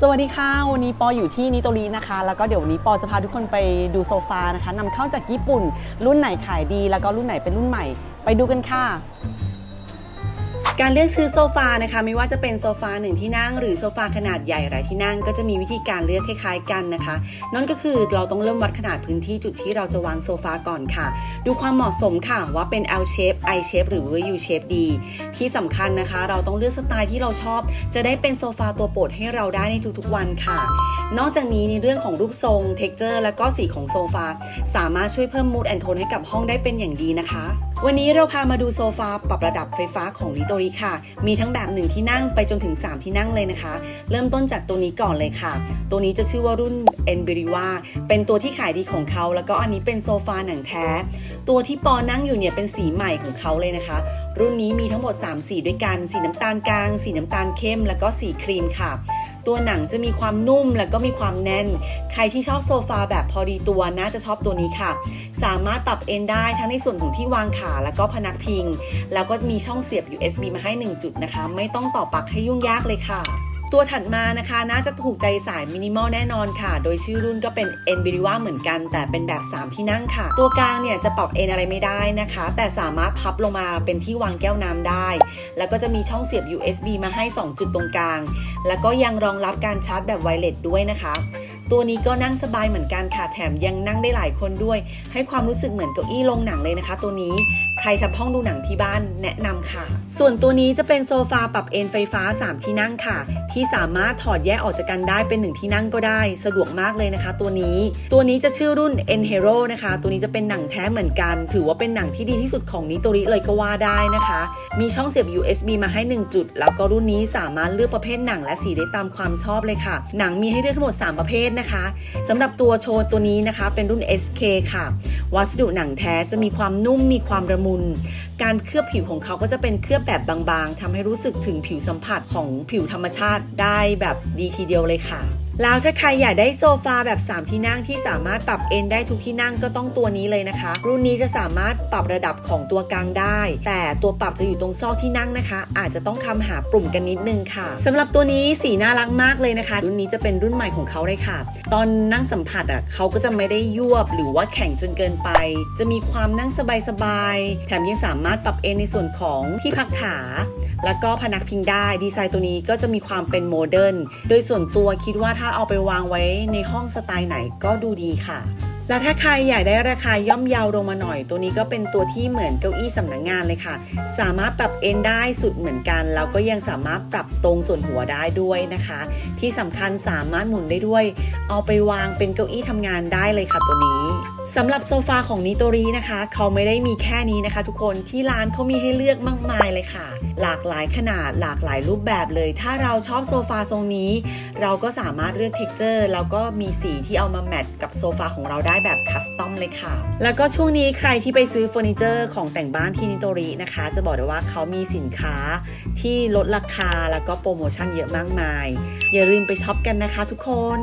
สวัสดีค่ะ วันนี้ปออยู่ที่นิโตรีนะคะ แล้วก็เดี๋ยววันนี้ปอจะพาทุกคนไปดูโซฟานะคะนำเข้าจากญี่ปุ่น รุ่นไหนขายดี แล้วก็รุ่นไหนเป็นรุ่นใหม่ ไปดูกันค่ะ การเลือกซื้อโซฟานะคะไม่ว่าจะเป็นโซฟาหนึ่งที่นั่ง หรือโซฟาขนาดใหญ่หลายที่นั่ง ก็จะมีวิธีการเลือกคล้ายๆกันนะคะ นั่นก็คือเราต้องเริ่มวัดขนาดพื้นที่จุดที่เราจะวางโซฟาก่อนค่ะ ดูความเหมาะสมค่ะว่าเป็น L shape I shape หรือว่า U shape ดี ที่สำคัญนะคะ เราต้องเลือกสไตล์ที่เราชอบ จะได้เป็นโซฟาตัวโปรดให้เราได้ในทุกๆวันค่ะ นอกจากนี้ในเรื่องของรูปทรงเท็กเจอร์และก็สีของโซฟาสามารถช่วยเพิ่มมูดแอนโทนให้กับห้องได้เป็นอย่างดีนะคะ วันนี้เราพามาดูโซฟาปรับระดับไฟฟ้าของลิโตริค่ะ มีทั้งแบบหนึ่งที่นั่งไปจนถึง 3 ที่นั่งเลยนะคะ เริ่มต้นจากตัวนี้ก่อนเลยค่ะ ตัวนี้จะชื่อว่ารุ่น e n b r i w a เป็นตัวที่ขายดีของเขา แล้วก็อันนี้เป็นโซฟาหนังแท้ ตัวที่ปอนั่งอยู่เนี่ยเป็นสีใหม่ของเขาเลยนะคะ รุ่นนี้มีทั้งหมด 3 สีด้วยกัน สีน้ำตาลกลาง สีน้ำตาลเข้ม แล้วก็สีครีมค่ะ ตัวหนังจะมีความนุ่มแล้วก็มีความแน่น ใครที่ชอบโซฟาแบบพอดีตัวน่าจะชอบตัวนี้ค่ะ สามารถปรับเอนได้ทั้งในส่วนของที่วางขาแล้วก็พนักพิง แล้วก็มีช่องเสียบ USB มาให้ 1 จุดนะคะ ไม่ต้องต่อปลั๊กให้ยุ่งยากเลยค่ะ ตัวถัดมานะคะน่าจะถูกใจสายมินิมอลแน่นอนค่ะ โดยชื่อรุ่นก็เป็น e n b i r i w a เหมือนกัน แต่เป็นแบบ 3 ที่นั่งค่ะ ตัวกลางเนี่ยจะปรับเอนอะไรไม่ได้นะคะ แต่สามารถพับลงมาเป็นที่วางแก้วน้ำได้ แล้วก็จะมีช่องเสียบ USB มาให้ 2 จุดตรงกลาง แล้วก็ยังรองรับการชาร์จแบบไวเลสด้วยนะคะ ตัวนี้ก็นั่งสบายเหมือนกันค่ะ แถมยังนั่งได้หลายคนด้วย ให้ความรู้สึกเหมือนเก้าอี้โรงหนังเลยนะคะ ตัวนี้ใครทำห้องดูหนังที่บ้านแนะนำค่ะ ส่วนตัวนี้จะเป็นโซฟาปรับเอนไฟฟ้า 3 ที่นั่งค่ะ ที่สามารถถอดแยกออกจากกันได้เป็น 1 ที่นั่งก็ได้ สะดวกมากเลยนะคะ ตัวนี้ ตัวนี้จะชื่อรุ่น e n h e r o นะคะ ตัวนี้จะเป็นหนังแท้เหมือนกัน ถือว่าเป็นหนังที่ดีที่สุดของนิโตริเลยก็ว่าได้นะคะ มีช่องเสียบ USB มาให้ 1 จุด แล้วก็รุ่นนี้สามารถเลือกประเภทหนังและสีได้ตามความชอบเลยค่ะ หนังมีให้เลือกทั้งหมด 3 ประเภทนะคะสำหรับตัวโชว์ตัวนี้นะคะ เป็นรุ่น SK ค่ะ วัสดุหนังแท้จะมีความนุ่มมีความระมุน การเคลือบผิวของเขาก็จะเป็นเคลือบแบบบางๆทำให้รู้สึกถึงผิวสัมผัสของผิวธรรมชาติได้แบบดีทีเดียวเลยค่ะ แล้วถ้าใครอยากได้โซฟาแบบ 3 ที่นั่งที่สามารถปรับเอนได้ทุกที่นั่งก็ต้องตัวนี้เลยนะคะ รุ่นนี้จะสามารถปรับระดับของตัวกลางได้ แต่ตัวปรับจะอยู่ตรงซอกที่นั่งนะคะ อาจจะต้องคำหาปุ่มกันนิดนึงค่ะสำหรับตัวนี้สีน่ารักมากเลยนะคะ รุ่นนี้จะเป็นรุ่นใหม่ของเขาเลยค่ะ ตอนนั่งสัมผัสอะเขาก็จะไม่ได้ยวบหรือว่าแข็งจนเกินไป จะมีความนั่งสบายๆแถมยังสามารถปรับเอนในส่วนของที่พักขา แล้วก็พนักพิงได้ดีไซน์ตัวนี้ก็จะมีความเป็นโมเดิร์นโดยส่วนตัวคิดว่าถ้าเอาไปวางไว้ในห้องสไตล์ไหนก็ดูดีค่ะ แล้วถ้าใครอยากได้ราคาย่อมเยาวลงมาหน่อย ตัวนี้ก็เป็นตัวที่เหมือนเก้าอี้สำนักงงานเลยค่ะ สามารถปรับเอนได้สุดเหมือนกัน แล้วก็ยังสามารถปรับตรงส่วนหัวได้ด้วยนะคะ ที่สำคัญสามารถหมุนได้ด้วย เอาไปวางเป็นเก้าอี้ทำงานได้เลยค่ะตัวนี้สำหรับโซฟาของนิโตรีนะคะ เขาไม่ได้มีแค่นี้นะคะ ทุกคนที่ร้านเขามีให้เลือกมากมายเลยค่ะ หลากหลายขนาดหลากหลายรูปแบบเลย ถ้าเราชอบโซฟาทรงนี้ เราก็สามารถเลือกเท็กเจอร์แล้วก็มีสีที่เอามาแมทกับโซฟาของเราได้แบบคัสตอมเลยค่ะ แล้วก็ช่วงนี้ใครที่ไปซื้อเฟอร์นิเจอร์ของแต่งบ้านที่นิโตรินะคะ จะบอกได้ว่าเขามีสินค้าที่ลดราคาแล้วก็โปรโมชั่นเยอะมากมาย อย่าลืมไปช็อปกันนะคะทุกคน